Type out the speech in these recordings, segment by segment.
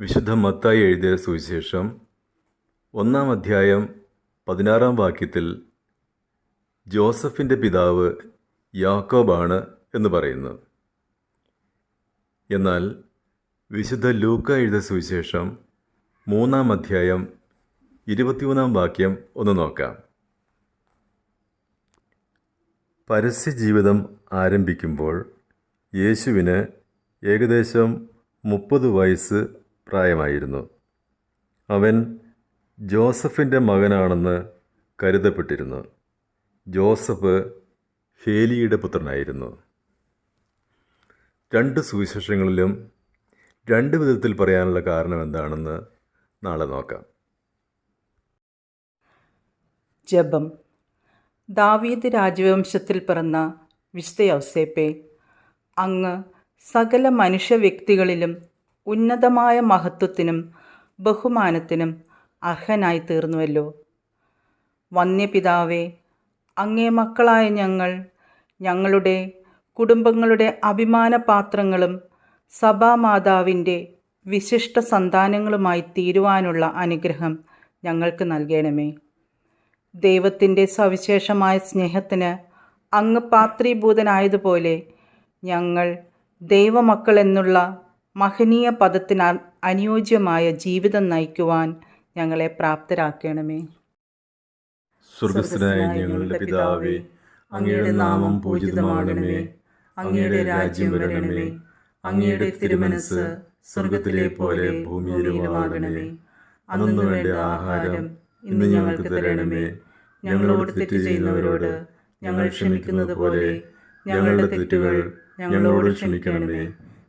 വിശുദ്ധ മത്തായി എഴുതിയ സുവിശേഷം ഒന്നാം അധ്യായം പതിനാറാം വാക്യത്തിൽ ജോസഫിന്റെ പിതാവ് യാക്കോബാണ് എന്ന് പറയുന്നു. എന്നാൽ വിശുദ്ധ ലൂക്ക എഴുതിയ സുവിശേഷം മൂന്നാം അധ്യായം ഇരുപത്തിമൂന്നാം വാക്യം ഒന്ന് നോക്കാം. പരസ്യജീവിതം ആരംഭിക്കുമ്പോൾ യേശുവിന് ഏകദേശം മുപ്പത് വയസ്സ് പ്രായമായിരുന്നു. അവൻ ജോസഫിന്റെ മകനാണെന്ന് കരുതപ്പെട്ടിരുന്നു. ജോസഫ് ഹേലിയുടെ പുത്രനായിരുന്നു. രണ്ട് സുവിശേഷങ്ങളിലും രണ്ട് വിധത്തിൽ പറയാനുള്ള കാരണം എന്താണെന്ന് നാളെ നോക്കാം. ജപം. ദാവീദ് രാജവംശത്തിൽ പിറന്ന വിശുദ്ധ യൗസേപ്പെ അങ്ങ് സകല മനുഷ്യ വ്യക്തികളിലും ഉന്നതമായ മഹത്വത്തിനും ബഹുമാനത്തിനും അർഹനായി തീർന്നുവല്ലോ വന്യപിതാവേ അങ്ങേ മക്കളായ ഞങ്ങൾ ഞങ്ങളുടെ കുടുംബങ്ങളുടെ അഭിമാനപാത്രങ്ങളും സഭാമാതാവിന്റെ വിശിഷ്ട സന്താനങ്ങളുമായി തീരുവാനുള്ള അനുഗ്രഹം ഞങ്ങൾക്ക് നൽകണമേ. ദൈവത്തിന്റെ സവിശേഷമായ സ്നേഹത്തിന് അങ്ങ് പാത്രീഭൂതനായതുപോലെ ഞങ്ങൾ ദൈവമക്കൾ എന്നുള്ള മഹനീയ പദത്തിനാൽ അനുയോജ്യമായ ജീവിതം നയിക്കുവാൻ ഞങ്ങളെ പ്രാപ്തരാക്കണമേ. സ്വർഗസ്ഥനായ ഞങ്ങളുടെ പിതാവേ അങ്ങയുടെ നാമം പൂജിതമാകണമേ അങ്ങയുടെ രാജ്യം വരണമേ അങ്ങയുടെ തിരുമനസ് സ്വർഗത്തിലെ പോലെ ഭൂമിയിലുമാകണമേ അന്നു വേണ്ട ആഹാരം ഇന്ന് ഞങ്ങൾക്ക് തരണമേ. ഞങ്ങളോട് തെറ്റ് ചെയ്യുന്നവരോട് ഞങ്ങൾ ക്ഷമിക്കുന്നത് പോലെ ഞങ്ങളുടെ തെറ്റുകൾ ഞങ്ങളോട് ക്ഷമിക്കണമേ.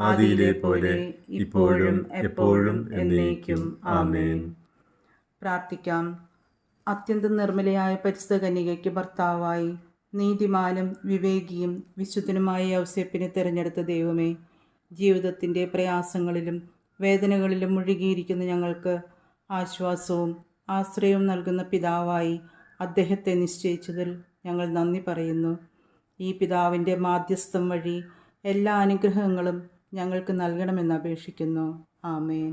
ആദിയിലെ പോലെ ഇപ്പോഴും എപ്പോഴും എന്നേക്കും. ആമേൻ. പ്രാർത്ഥിക്കാം. അത്യന്തം നിർമ്മലയായ പരിശുദ്ധ കന്യകയ്ക്ക് ഭർത്താവായി നീതിമാനും വിവേകിയും വിശുദ്ധനുമായ യൗസേപ്പിനെ തിരഞ്ഞെടുത്ത ദൈവമേ ജീവിതത്തിന്റെ പ്രയാസങ്ങളിലും വേദനകളിലും മുഴുകിയിരിക്കുന്ന ഞങ്ങൾക്ക് ആശ്വാസവും ആശ്രയവും നൽകുന്ന പിതാവായി അദ്ദേഹത്തെ നിശ്ചയിച്ചതിൽ ഞങ്ങൾ നന്ദി പറയുന്നു. ഈ പിതാവിന്റെ മാധ്യസ്ഥം വഴി എല്ലാ അനുഗ്രഹങ്ങളും ഞങ്ങൾക്ക് നൽകണമെന്ന് അപേക്ഷിക്കുന്നു. ആമേൻ.